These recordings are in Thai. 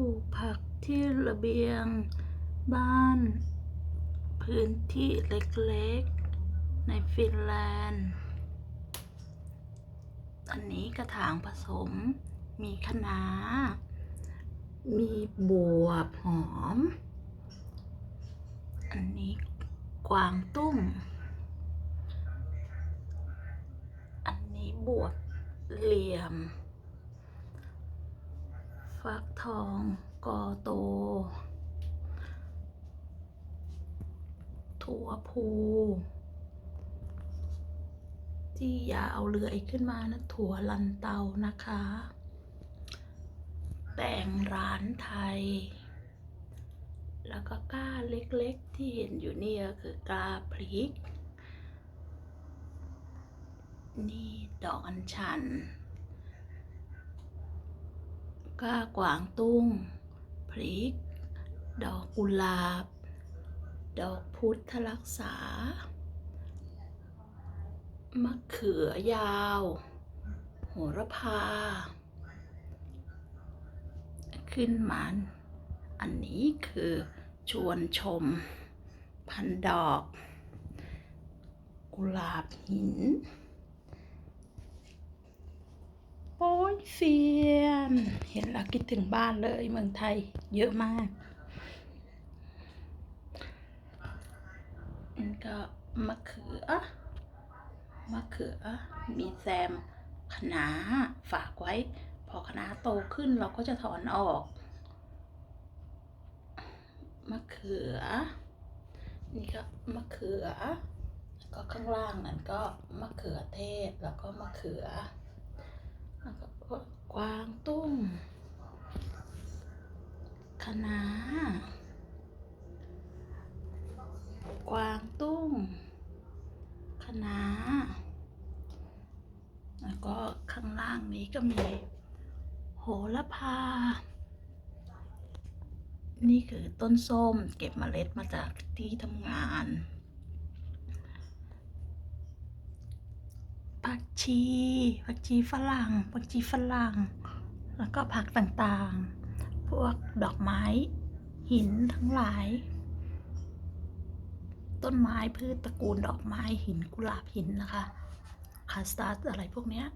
ปลูกผักที่ระเบียงบ้าน พื้นที่เล็กๆ ในฟินแลนด์ อันนี้กระถางผสมมีคะน้า มีบวบหอม อันนี้กวางตุ้ง อันนี้บวบเหลี่ยม ฟักทองกอโต ถั่วพูที่ยาวเลื้อยขึ้นมานะ ถั่วลันเตานะคะ แตงร้านไทย แล้วก็ก้าเล็กๆที่เห็นอยู่นี่ก็คือกาพริก นี่ดอกอัญชัน ก้ากวางตุ้ง พริก ดอกกุหลาบ ดอกพุทธรักษา มะเขือยาว โหระพา ขึ้นมาอันนี้คือชวนชม พันดอก กุหลาบหิน โอ้ย เฟียน เห็นแล้วคิดถึงบ้านเลยเมืองไทยเยอะมากอันก็มะเขือมะเขือ มีแซมคะน้าฝากไว้ พอคะน้าโตขึ้นเราก็จะถอนออก มะเขือ นี่ก็มะเขือแล้วก็ข้างล่างนั้นก็มะเขือเทศแล้วก็มะเขือ วางตุ้งคณะกวางตุ้งคณะแล้วก็ข้างล่างนี้ก็มี โหระพา นี่คือต้นส้มเก็บเมล็ดมาจากที่ทำงานผักชีผักชีฝรั่งผักชีฝรั่ง แล้วก็ผักต่างๆ พวกดอกไม้ หินทั้งหลาย ต้นไม้พืชตระกูลดอกไม้หินกุหลาบหินนะคะคาสตาร์ดอะไรพวกเนี้ย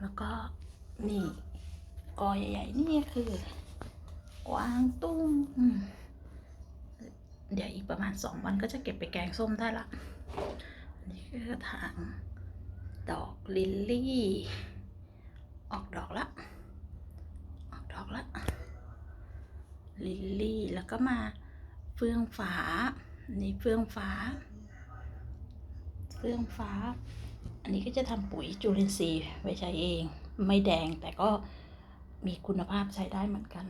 แล้วก็นี่กอใหญ่ๆนี่คือกวางตุ้งเดี๋ยวอีกประมาณสองวันก็จะเก็บไปแกงส้มได้ละนนี้คือถางดอกลิลลี่ ออกดอกละออกดอกละลิลลี่แล้วก็มาเฟื่องฟ้านี่เฟื่องฟ้า เฟื่องฟ้า อันนี้ก็จะทำปุ๋ยจุลินทรีย์ไว้ใช้เอง ไม่แดงแต่ก็มีคุณภาพใช้ได้เหมือนกัน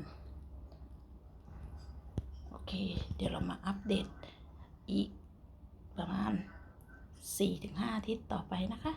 โอเค เดี๋ยวเรามาอัปเดตอีกประมาณ 4-5อาทิตย์ต่อไปนะคะ